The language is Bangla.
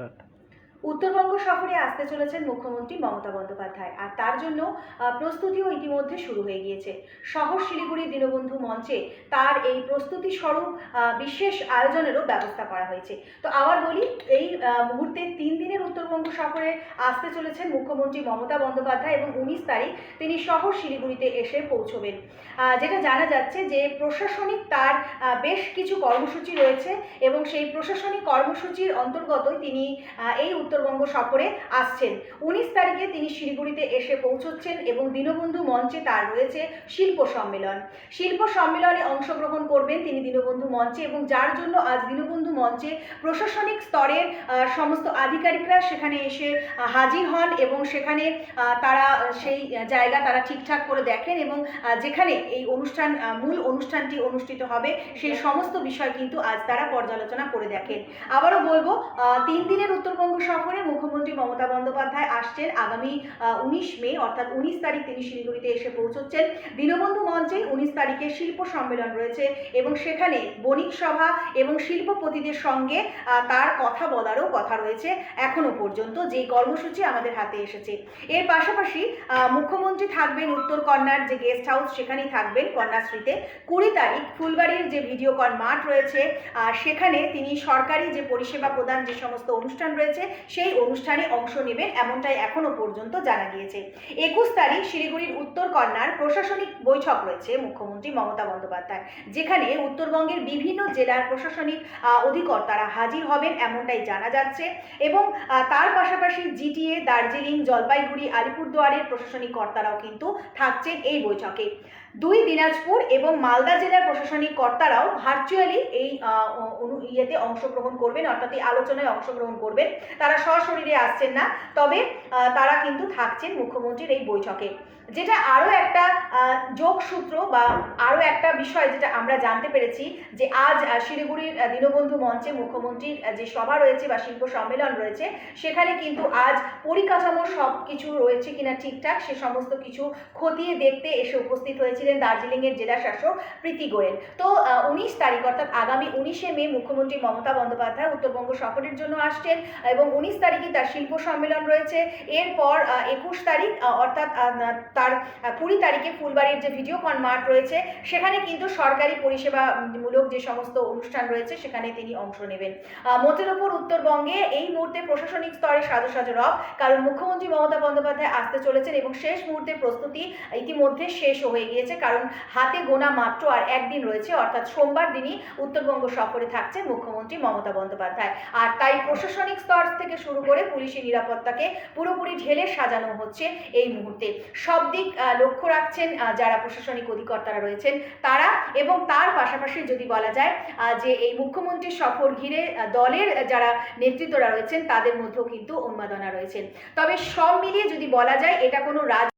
असतात উত্তরবঙ্গ সফরে আসতে চলেছেন মুখ্যমন্ত্রী মমতা বন্দ্যোপাধ্যায়। আর তার জন্য প্রস্তুতিও ইতিমধ্যে শুরু হয়ে গিয়েছে। শহর শিলিগুড়ি দীনবন্ধু মঞ্চে তার এই প্রস্তুতি স্বরূপ বিশেষ আয়োজনেরও ব্যবস্থা করা হয়েছে। তো আবার বলি, এই মুহূর্তে তিন দিনের উত্তরবঙ্গ সফরে আসতে চলেছেন মুখ্যমন্ত্রী মমতা বন্দ্যোপাধ্যায় এবং উনিশ তারিখ তিনি শহর শিলিগুড়িতে এসে পৌঁছবেন। যেটা জানা যাচ্ছে যে, প্রশাসনিক তার বেশ কিছু কর্মসূচি রয়েছে এবং সেই প্রশাসনিক কর্মসূচির অন্তর্গতই তিনি এই উত্তরবঙ্গ সফরে আসছেন। উনিশ তারিখে তিনি শিলিগুড়িতে এসে পৌঁছচ্ছেন এবং দীনবন্ধু মঞ্চে তার রয়েছে শিল্প সম্মেলন। শিল্প সম্মেলনে অংশগ্রহণ করবেন তিনি দীনবন্ধু মঞ্চে এবং যার জন্য আজ দীনবন্ধু মঞ্চে প্রশাসনিক স্তরের সমস্ত আধিকারিকরা সেখানে এসে হাজির হন এবং সেখানে তারা সেই জায়গা তারা ঠিকঠাক করে দেখেন এবং যেখানে এই অনুষ্ঠান মূল অনুষ্ঠানটি অনুষ্ঠিত হবে সেই সমস্ত বিষয় কিন্তু আজ তারা পর্যালোচনা করে দেখেন। আবারও বলব তিন দিনের উত্তরবঙ্গ সফরে মুখ্যমন্ত্রী মমতা বন্দ্যোপাধ্যায় আসছেন আগামী উনিশ মে, অর্থাৎ উনিশ তারিখ তিনি শিলিগুড়িতে এসে পৌঁছচ্ছেন। দীনবন্ধু মঞ্চে উনিশ তারিখে শিল্প সম্মেলন রয়েছে এবং সেখানে বণিক সভা এবং শিল্পপতিদের সঙ্গে তার কথা বলারও কথা রয়েছে এখনও পর্যন্ত যে কর্মসূচি আমাদের হাতে এসেছে। এর পাশাপাশি মুখ্যমন্ত্রী থাকবেন উত্তর কন্যার যে গেস্ট হাউস, সেখানেই থাকবেন কন্যাশ্রীতে। কুড়ি তারিখ ফুলবাড়ির যে ভিডিওকন মাঠ রয়েছে সেখানে তিনি সরকারি যে পরিষেবা প্রদান যে সমস্ত অনুষ্ঠান রয়েছে সেই অনুষ্ঠানে অংশ নেবেন এমনটাই এখনও পর্যন্ত জানা গিয়েছে। একুশ তারিখ শিলিগুড়ির উত্তর কন্যার প্রশাসনিক বৈঠক রয়েছে মুখ্যমন্ত্রী মমতা বন্দ্যোপাধ্যায়, যেখানে উত্তরবঙ্গের বিভিন্ন জেলার প্রশাসনিক অধিকর্তারা হাজির হবেন এমনটাই জানা যাচ্ছে এবং তার পাশাপাশি জিটিএ দার্জিলিং, জলপাইগুড়ি, আলিপুরদুয়ারের প্রশাসনিক কর্তারাও কিন্তু থাকছেন এই বৈঠকে। দুই দিনাজপুর এবং মালদা জেলার প্রশাসনিক কর্তারাও ভার্চুয়ালি এই ইয়েতে অংশগ্রহণ করবেন, অর্থাৎ এই আলোচনায় অংশগ্রহণ করবেন। তারা সশরীরে আসছেন না, তবে তারা কিন্তু থাকছেন মুখ্যমন্ত্রীর এই বৈঠকে। যেটা আরও একটা যোগসূত্র বা আরও একটা বিষয় যেটা আমরা জানতে পেরেছি যে আজ শিলিগুড়ির দীনবন্ধু মঞ্চে মুখ্যমন্ত্রীর যে সভা রয়েছে বা শিল্প সম্মেলন রয়েছে, সেখানে কিন্তু আজ পরিকাঠামো সব কিছু রয়েছে কিনা ঠিকঠাক, সে সমস্ত কিছু খতিয়ে দেখতে এসে উপস্থিত হয়েছিলেন দার্জিলিংয়ের জেলা শাসক প্রীতি গোয়েল। তো উনিশ তারিখ, অর্থাৎ আগামী উনিশে মে মুখ্যমন্ত্রী মমতা বন্দ্যোপাধ্যায় উত্তরবঙ্গ সফরের জন্য আসছেন এবং উনিশ তারিখে তার শিল্প সম্মেলন রয়েছে। এরপর একুশ তারিখ অর্থাৎ তার কুড়ি তারিখে ফুলবাড়ির যে ভিডিওকন মাঠ রয়েছে, সেখানে কিন্তু সরকারি পরিষেবামূলক যে সমস্ত অনুষ্ঠান রয়েছে, সেখানে তিনি অংশ নেবেন। মোটের ওপর উত্তরবঙ্গে এই মুহূর্তে প্রশাসনিক স্তরে সাজো সাজো রব, কারণ মুখ্যমন্ত্রী মমতা বন্দ্যোপাধ্যায় আসতে চলেছেন এবং শেষ মুহূর্তে প্রস্তুতি ইতিমধ্যে শেষ হয়ে গিয়েছে। কারণ হাতে গোনা মাত্র আর একদিন রয়েছে, অর্থাৎ সোমবার দিনই উত্তরবঙ্গ সফরে থাকছেন মুখ্যমন্ত্রী মমতা বন্দ্যোপাধ্যায়। আর তাই প্রশাসনিক স্তর থেকে শুরু করে পুলিশি নিরাপত্তাকে পুরোপুরি ঢেলে সাজানো হচ্ছে এই মুহূর্তে। সব দিক লক্ষ্য রাখছেন যারা প্রশাসনিক অধিকর্তারা রয়েছেন তারা এবং তার পাশাপাশি যদি বলা যায় যে এই মুখ্যমন্ত্রীর সফর ঘিরে দলের যারা নেতৃত্বরা রয়েছেন তাদের মধ্যেও কিন্তু উন্মাদনা রয়েছেন তবে সব মিলিয়ে যদি বলা যায়, এটা কোনো রাজ